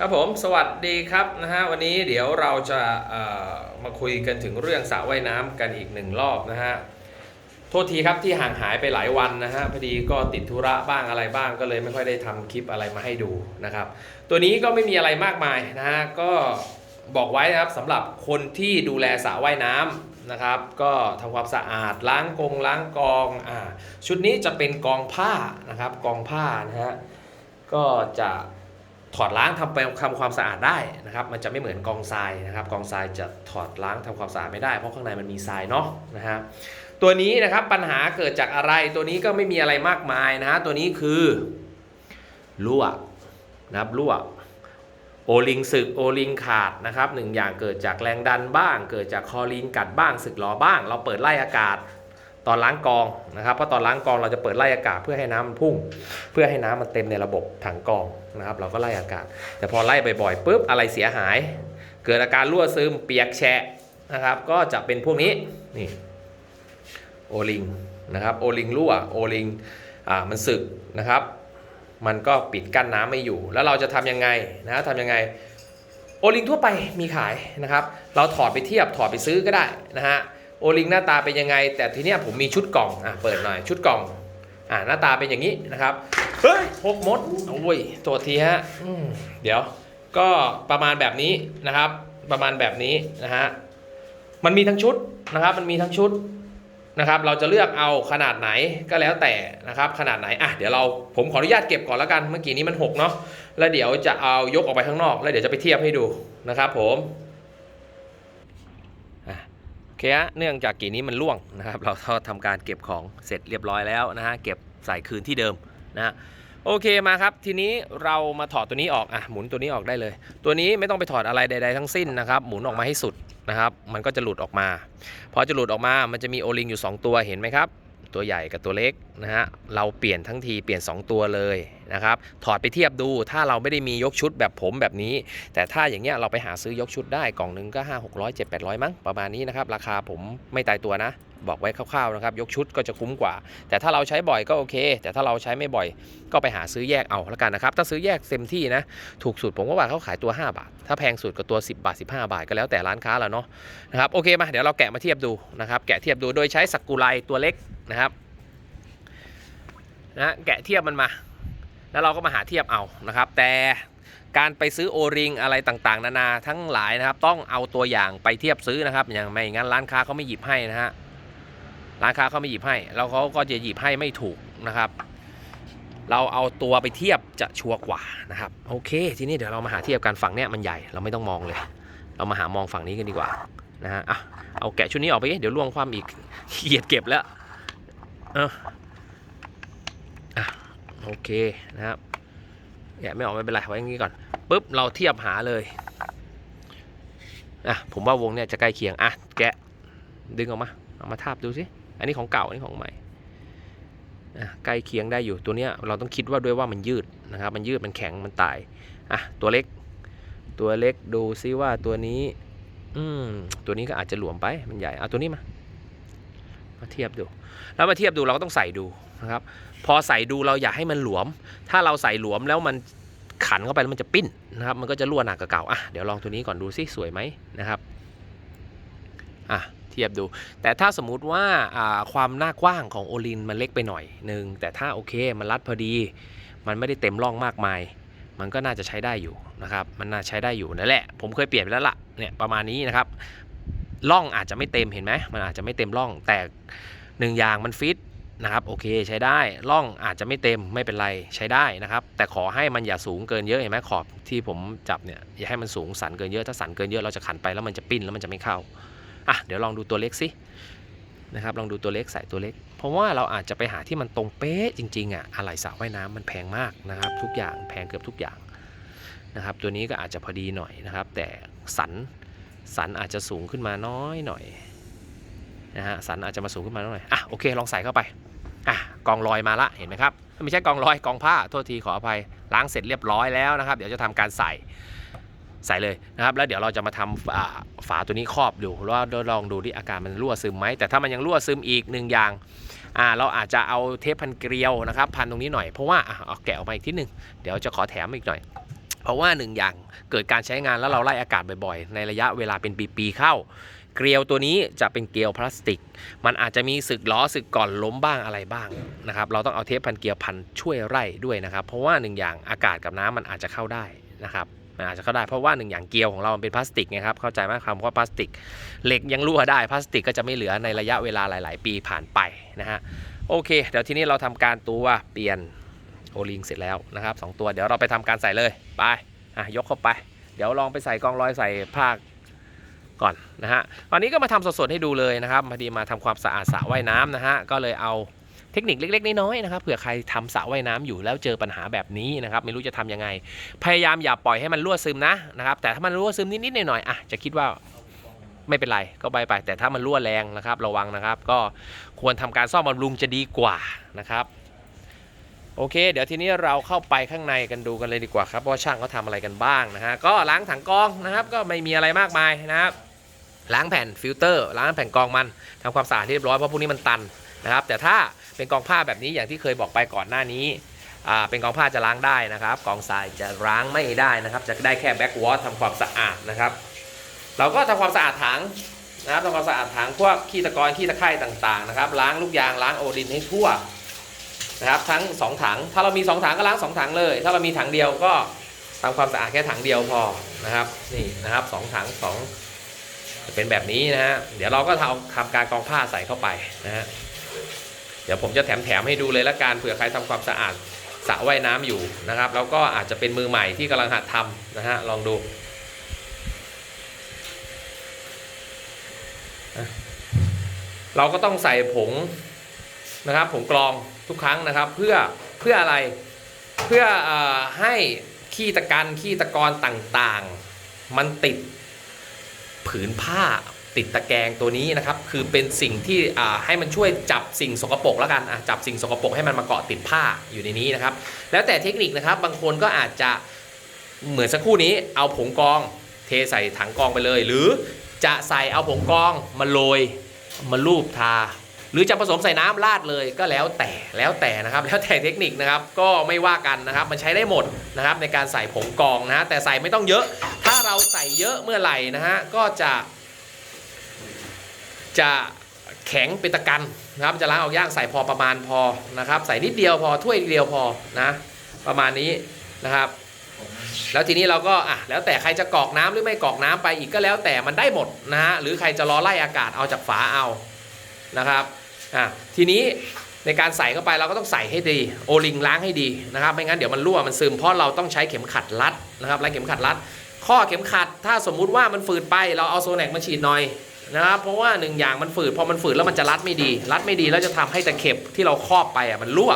ครับผมสวัสดีครับนะฮะวันนี้เดี๋ยวเราจะมาคุยกันถึงเรื่องสระว่ายน้ำกันอีกหนึ่งรอบนะฮะโทษทีครับที่ห่างหายไปหลายวันนะฮะพอดีก็ติดธุระบ้างอะไรบ้างก็เลยไม่ค่อยได้ทำคลิปอะไรมาให้ดูนะครับ ตัวนี้ก็ไม่มีอะไรมากมายนะฮะก็บอกไว้นะครับสำหรับคนที่ดูแลสระว่ายน้ำนะครับ ก็ทำความสะอาดล้างกงล้างกองอ่าชุดนี้จะเป็นกองผ้านะครับกองผ้านะฮะก็จะ ถอดล้างทำไปทำความสะอาดได้นะครับ มันจะไม่เหมือนกองทรายนะครับ กองทรายจะถอดล้างทำความสะอาดไม่ได้เพราะข้างในมันมีทรายเนาะนะฮะตัวนี้นะครับปัญหาเกิดจากอะไรตัวนี้ก็ไม่มีอะไรมากมายนะฮะตัวนี้คือรั่วนะครับรั่วโอลิงสึกโอลิงขาดนะครับหนึ่งอย่างเกิดจากแรงดันบ้าง เกิดจากคอลิงกัดบ้างสึกหรอบ้าง เราเปิดไล่อากาศ ตอนล้างกองนะครับเพราะตอนล้างกองเราจะเปิดไล่อากาศเพื่อให้น้ำมันพุ่ง เพื่อให้น้ำมันเต็มในระบบถังกองนะครับ เราก็ไล่อากาศ แต่พอไล่บ่อยๆปุ๊บอะไรเสียหาย เกิดอาการรั่วซึมเปียกแฉะนะครับ ก็จะเป็นพวกนี้นี่โอลิงนะครับโอลิงรั่วโอลิงอ่ามันสึกนะครับ มันก็ปิดกั้นน้ำไม่อยู่ แล้วเราจะทำยังไงนะทำยังไงโอลิงทั่วไปมีขายนะครับ เราถอดไปเทียบถอดไปซื้อก็ได้นะฮะ โอลิงหน้าตาเป็นยังไง แต่ทีเนี้ยผมมีชุดกล่องอะเปิดหน่อยชุดกล่องอ่าหน้าตาเป็นอย่างนี้นะครับเฮ้ยหกมดโอ้ยตัวทีฮะเดี๋ยว ก็ประมาณแบบนี้นะครับ ประมาณแบบนี้นะฮะมันมีทั้งชุดนะครับ มันมีทั้งชุดนะครับ เราจะเลือกเอาขนาดไหนก็แล้วแต่นะครับ ขนาดไหนอะเดี๋ยวเราผมขออนุญาตเก็บก่อนแล้วกันเมื่อกี้นี้มันหกเนาะแล้วเดี๋ยวจะเอายกออกไปข้างนอก แล้วเดี๋ยวจะไปเทียบให้ดูนะครับ ผม เคฮะเนื่องจากกี่นี้มันล่วงนะครับ เราก็ทำการเก็บของเสร็จเรียบร้อยแล้วนะฮะเก็บใส่คืนที่เดิมนะฮะโอเคมาครับ ทีนี้เรามาถอดตัวนี้ออกอะหมุนตัวนี้ออกได้เลย ตัวนี้ไม่ต้องไปถอดอะไรใด ๆ ทั้งสิ้นนะครับ หมุนออกมาให้สุดนะครับ มันก็จะหลุดออกมา พอจะหลุดออกมามันจะมีโอลิงอยู่ 2 ตัวเห็นไหมครับ ตัวใหญ่กับตัวเล็กนะฮะเราเปลี่ยนทั้งทีเปลี่ยน 2 ตัวเลยนะครับถอดไปเทียบดูถ้าเราไม่ได้มียกชุดแบบผมแบบนี้ แต่ถ้าอย่างเงี้ยเราไปหาซื้อยกชุดได้กล่องหนึงก็ 5 6 0 0 7 8 0 0 มั้งประมาณนี้นะครับราคาผมไม่ตายตัวนะ บอกไว้คร่าวๆนะครับ ยกชุดก็จะคุ้มกว่า แต่ถ้าเราใช้บ่อยก็โอเค แต่ถ้าเราใช้ไม่บ่อย ก็ไปหาซื้อแยกเอาแล้วกันนะครับ ถ้าซื้อแยกเต็มที่นะ ถูกสุดผมก็ว่าเขาขายตัว 5 บาท ถ้าแพงสุดก็ตัว 10 บาท 15 บาทก็แล้วแต่ร้านค้าแล้วเนาะนะครับโอเคมาเดี๋ยวเราแกะมาเทียบดูนะครับแกะเทียบดูโดยใช้สักกุไลตัวเล็กนะครับนะแกะเทียบมันมา แล้วเราก็มาหาเทียบเอานะครับ แต่การไปซื้อโอริงอะไรต่างๆ นานาทั้งหลายนะครับ ต้องเอาตัวอย่างไปเทียบซื้อนะครับอย่างไม่งั้นร้านค้าเขาไม่หยิบให้นะฮะ ร้านค้าเขาไม่หยิบให้ แล้วเขาก็จะหยิบให้ไม่ถูกนะครับ เราเอาตัวไปเทียบจะชัวร์กว่านะครับ โอเค ทีนี้เดี๋ยวเรามาหาเทียบกันฝั่งเนี้ยมันใหญ่เราไม่ต้องมองเลย เรามาหามองฝั่งนี้กันดีกว่านะฮะอะเอาแกะชุดนี้ออกไปเดี๋ยวล่วงความอีกเกียจเก็บแล้วเอออะโอเคนะครับแกะไม่ออกไม่เป็นไรไว้อย่างนี้ก่อนปุ๊บเราเทียบหาเลยอะผมว่าวงเนี่ยจะใกล้เคียงอะแกะดึงออกมาเอามาทาบดูสิ อันนี้ของเก่าอันนี้ของใหม่ใกล้เคียงได้อยู่ตัวเนี้ยเราต้องคิดว่าด้วยว่ามันยืดนะครับ มันยืดมันแข็งมันตายอะตัวเล็ก ตัวเล็กดูซิว่าตัวนี้อืมตัวนี้ก็อาจจะหลวมไปมันใหญ่เอาตัวนี้มามาเทียบดู แล้วมาเทียบดูเราก็ต้องใส่ดูนะครับ พอใส่ดูเราอยากให้มันหลวม ถ้าเราใส่หลวมแล้วมันขันเข้าไปแล้วมันจะปิ้นนะครับ มันก็จะรั่วหนักกว่าเก่าอะเดี๋ยวลองตัวนี้ก่อนดูซิสวยไหมนะครับ อะเทียบดู แต่ถ้าสมมุติว่าความหน้ากว้างของโอลินมันเล็กไปหน่อยหนึ่งแต่ถ้าโอเคมันรัดพอดี มันไม่ได้เต็มร่องมากมาย มันก็น่าจะใช้ได้อยู่นะครับ มันน่าใช้ได้อยู่นั่นแหละ ผมเคยเปลี่ยนไปแล้วล่ะเนี่ยประมาณนี้นะครับร่องอาจจะไม่เต็มเห็นไหมมันอาจจะไม่เต็มร่องแต่หนึ่งอย่างมันฟิตนะครับโอเคใช้ได้ร่องอาจจะไม่เต็มไม่เป็นไรใช้ได้นะครับ แต่ขอให้มันอย่าสูงเกินเยอะเห็นไหมขอบที่ผมจับเนี่ยอย่าให้มันสูงสันเกินเยอะถ้าสันเกินเยอะเราจะขันไปแล้วมันจะปิ้นแล้วมันจะไม่เข้า อะเดี๋ยวลองดูตัวเล็กสินะครับลองดูตัวเล็กใส่ตัวเล็กเพราะว่าเราอาจจะไปหาที่มันตรงเป๊ะจริงๆอะอะไหล่สระว่ายน้ำมันแพงมากนะครับ ทุกอย่างแพงเกือบทุกอย่างนะครับ ตัวนี้ก็อาจจะพอดีหน่อยนะครับ แต่สันสันอาจจะสูงขึ้นมาน้อยหน่อยนะฮะสันอาจจะมาสูงขึ้นมาน้อยหน่อยอะโอเคลองใส่เข้าไปอะกองลอยมาละเห็นไหมครับไม่ใช่กองลอยกองผ้าโทษทีขออภัยล้างเสร็จเรียบร้อยแล้วนะครับ เดี๋ยวจะทำการใส่ ใส่เลยนะครับแล้วเดี๋ยวเราจะมาทำอ่าฝาตัวนี้ครอบดูแล้วลองดูที่อาการมันรั่วซึมไหมแต่ถ้ามันยังรั่วซึมอีกหนึ่งอย่างเราอาจจะเอาเทปพันเกลียวนะครับพันตรงนี้หน่อยเพราะว่าเอาแกะออกมาอีกทีหนึ่งเดี๋ยวจะขอแถมอีกหน่อย เพราะว่าหนึ่งอย่างเกิดการใช้งานแล้วเราไล่อากาศบ่อยๆ ในระยะเวลาเป็นปีๆเข้า เกลียวตัวนี้จะเป็นเกลียวพลาสติก มันอาจจะมีสึกล้อสึกก่อนล้มบ้างอะไรบ้างนะครับเราต้องเอาเทปพันเกลียวพันช่วยไล่ด้วยนะครับเพราะว่าหนึ่งอย่างอากาศกับน้ำมันอาจจะเข้าได้นะครับ อาจจะเข้าได้เพราะว่าหนึ่งอย่างเกลียวของเรามันเป็นพลาสติกไงครับเข้าใจไหมคำว่าพลาสติกเหล็กยังรั่วได้พลาสติกก็จะไม่เหลือในระยะเวลาหลาย ๆ ปีผ่านไปนะฮะโอเค เดี๋ยวทีนี้เราทำการตัวเปลี่ยนโอลิงเสร็จแล้วนะครับสองตัวเดี๋ยวเราไปทำการใส่เลยไปอะยกเข้าไป เดี๋ยวลองไปใส่กองร้อยใส่ผ้าก่อนนะฮะตอนนี้ก็มาทำสดๆให้ดูเลยนะครับพอดีมาทำความสะอาดสระว่ายน้ำนะฮะก็เลยเอา เทคนิคเล็ก ๆ น้อยๆนะครับเผื่อใครทำสระว่ายน้ำอยู่แล้วเจอปัญหาแบบนี้นะครับไม่รู้จะทำยังไง พยายามอย่าปล่อยให้มันรั่วซึมนะนะครับแต่ถ้ามันรั่วซึมนิดๆหน่อยๆอะจะคิดว่าไม่เป็นไรก็ไปไป แต่ถ้ามันรั่วแรงนะครับระวังนะครับ ก็ควรทำการซ่อมบำรุงจะดีกว่านะครับโอเค เดี๋ยวทีนี้เราเข้าไปข้างในกันดูกันเลยดีกว่าครับว่าช่างเขาทำอะไรกันบ้างนะฮะก็ล้างถังกรองนะครับ ก็ไม่มีอะไรมากมายนะครับล้างแผ่นฟิลเตอร์ล้างแผ่นกรองมันทำความสะอาดเรียบร้อยเพราะพวกนี้มันตัน นะครับ แต่ถ้าเป็นกองผ้าแบบนี้อย่างที่เคยบอกไปก่อนหน้านี้เป็นกองผ้าจะล้างได้นะครับ กองทรายจะล้างไม่ได้นะครับ จะได้แค่แบ็กวอชทำความสะอาดนะครับ เราก็ทำความสะอาดถังนะครับทำความสะอาดถังพวกขี้ตะกอนขี้ตะไคร่ต่างๆนะครับ ล้างลูกยางล้างโอดินให้ทั่วนะครับ ทั้งสองถัง ถ้าเรามีสองถังก็ล้างสองถังเลย ถ้าเรามีถังเดียวก็ทำความสะอาดแค่ถังเดียวพอนะครับนี่นะครับสองถังสองจะเป็นแบบนี้นะฮะเดี๋ยวเราก็ทำทำการกองผ้าใส่เข้าไปนะฮะ ดี๋ยวผมจะแถมๆให้ดูเลยละกันเผื่อใครทำความสะอาดสระว่ายน้ำอยู่นะครับแล้วก็อาจจะเป็นมือใหม่ที่กำลังหัดทำนะฮะลองดูเราก็ต้องใส่ผงนะครับผงกรองทุกครั้งนะครับ เพื่อเพื่ออะไรเพื่อออให้ขี้ตะกันขี้ตะกอนต่างๆ มันติดผืนผ้า ติดตะแกรงตัวนี้นะครับ คือเป็นสิ่งที่ให้มันช่วยจับสิ่งสกปรกแล้วกันจับสิ่งสกปรกให้มันมาเกาะติดผ้าอยู่ในนี้นะครับ แล้วแต่เทคนิคนะครับ บางคนก็อาจจะเหมือนสักครู่นี้เอาผงกองเทใส่ถังกองไปเลย หรือจะใส่เอาผงกองมาโรยมาลูบทา หรือจะผสมใส่น้ำราดเลยก็แล้วแต่แล้วแต่นะครับ แล้วแต่เทคนิคนะครับก็ไม่ว่ากันนะครับ มันใช้ได้หมดนะครับในการใส่ผงกองนะฮะแต่ใส่ไม่ต้องเยอะ ถ้าเราใส่เยอะเมื่อไหร่นะฮะก็จะ จะแข็งเป็นตะกันนะครับจะล้างออกยากใส่พอประมาณพอนะครับ ใส่นิดเดียวพอถ้วยเดียวพอนะประมาณนี้นะครับ แล้วทีนี้เราก็อะแล้วแต่ใครจะกรอกน้ำหรือไม่กรอกน้ำไปอีกก็แล้วแต่มันได้หมดนะฮะหรือใครจะรอไล่อากาศเอาจากฝาเอานะครับอะทีนี้ในการใส่เข้าไปเราก็ต้องใส่ให้ดีโอลิงล้างให้ดีนะครับไม่งั้นเดี๋ยวมันรั่วมันซึมเพราะเราต้องใช้เข็มขัดรัดนะครับและเข็มขัดรัด ข้อเข็มขัดถ้าสมมุติว่ามันฝืดไปเราเอาโซแนกมาฉีดหน่อย นะครับเพราะว่าหนึ่งอย่างมันฝืดพอมันฝืดแล้วมันจะรัดไม่ดี รัดไม่ดีแล้วจะทำให้ตะเข็บที่เราครอบไปอะมันรั่ว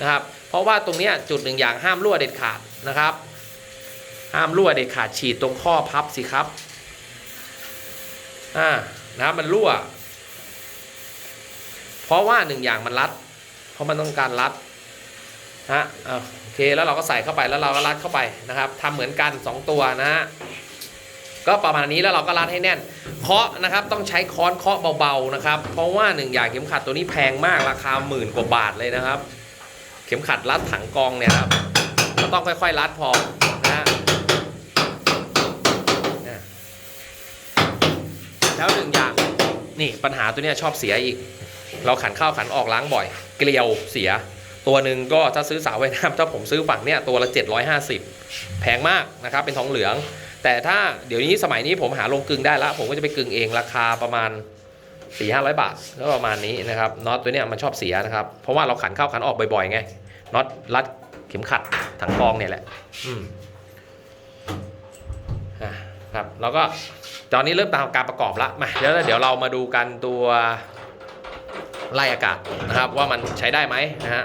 นะครับเพราะว่าตรงนี้จุดหนึ่งอย่างห้ามรั่วเด็ดขาดนะครับ ห้ามรั่วเด็ดขาดฉีดตรงข้อพับสิครับอ่านะครับมันรั่ว เพราะว่าหนึ่งอย่างมันรัด เพราะมันต้องการรัดฮะโอเคแล้วเราก็ใส่เข้าไปแล้วเราก็รัดเข้าไปนะครับทำเหมือนกัน 2 ตัวนะฮะ ก็ประมาณนี้แล้วเราก็รัดให้แน่น เคาะนะครับต้องใช้ค้อนเคาะเบาๆนะครับ เพราะว่าหนึ่งอย่างเข็มขัดตัวนี้แพงมากราคาหมื่นกว่าบาทเลยนะครับ เข็มขัดรัดถังกองเนี่ยครับก็ต้องค่อยๆรัดพอนะฮะแล้วหนึ่งอย่างนี่ปัญหาตัวนี้ชอบเสียอีก เราขันเข้าขันออกล้างบ่อย เกลียวเสีย ตัวหนึ่งก็ถ้าซื้อสาวไว้น้ำถ้าผมซื้อฝั่งเนี้ยตัวละ 750 แพงมากนะครับเป็นทองเหลือง แต่ถ้าเดี๋ยวนี้สมัยนี้ผมหาลงกึงได้ละผมก็จะไปกึงเองราคาประมาณ4 5 0 0บาทก็ประมาณนี้นะครับน็อตตัวเนี้ยมันชอบเสียนะครับ เพราะว่าเราขันเข้าขันออกบ่อยๆไงน็อตรัดเข็มขัดถังกรองเนี่ยแหละอืมครับแล้วก็ตอนนี้เริ่มตามการประกอบละมาเดี๋ยวเดี๋ยวเรามาดูกันตัวไล่อากาศนะครับ ว่ามันใช้ได้ไหมนะฮะ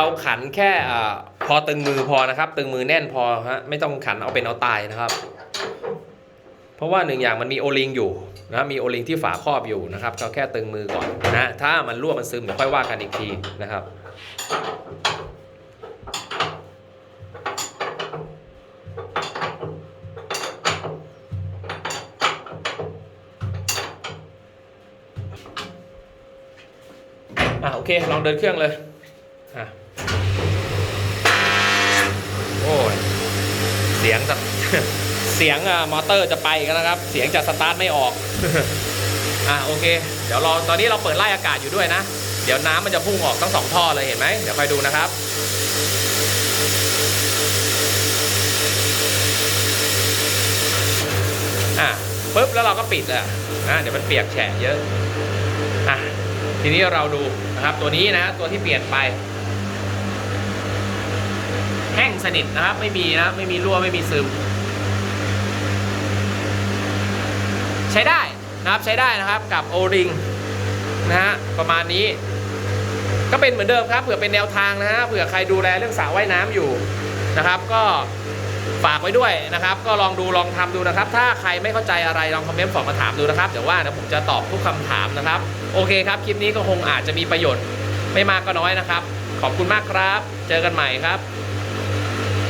เราขันแค่อพอตึงมือพอนะครับ ตึงมือแน่นพอฮะไม่ต้องขันเอาเป็นเอาตายนะครับ เพราะว่าหนึ่งอย่างมันมีโอลิงอยู่นะมีโอลิงที่ฝาครอบอยู่นะครับก็แค่ตึงมือก่อนนะถ้ามันรั่วมันซึมเดี๋ยวค่อยว่ากันอีกทีนะครับอะโอเค ลองเดินเครื่องเลยอะ โอ้ยเสียงจะเสียงอะมอเตอร์จะไปกันนะครับ เสียงจะสตาร์ทไม่ออกอะโอเค เดี๋ยวรอตอนนี้เราเปิดไล่อากาศอยู่ด้วยนะ เดี๋ยวน้ำมันจะพุ่งออกทั้งสองท่อเลยเห็นไหมเดี๋ยวคอยดูนะครับอะปุ๊บแล้วเราก็ปิดอะนะเดี๋ยวมันเปียกแฉะเยอะอะทีนี้เราดูนะครับตัวนี้นะตัวที่เปลี่ยนไปแห้ง สนิทนะครับ ไม่มีนะไม่มีรั่วไม่มีซึม ใช้ได้นะครับใช้ได้นะครับกับโอริงนะฮะประมาณนี้ ก็เป็นเหมือนเดิมครับเผื่อเป็นแนวทางนะฮะเผื่อใครดูแลเรื่องสระว่ายน้ำอยู่นะครับ ก็ฝากไว้ด้วยนะครับ ก็ลองดูลองทำดูนะครับ ถ้าใครไม่เข้าใจอะไรลองคอมเมนต์ฝอกมาถามดูนะครับเดี๋ยวว่านะผมจะตอบทุกคำถามนะครับ โอเคครับ คลิปนี้ก็คงอาจจะมีประโยชน์ไม่มากก็น้อยนะครับ ขอบคุณมากครับ เจอกันใหม่ครับ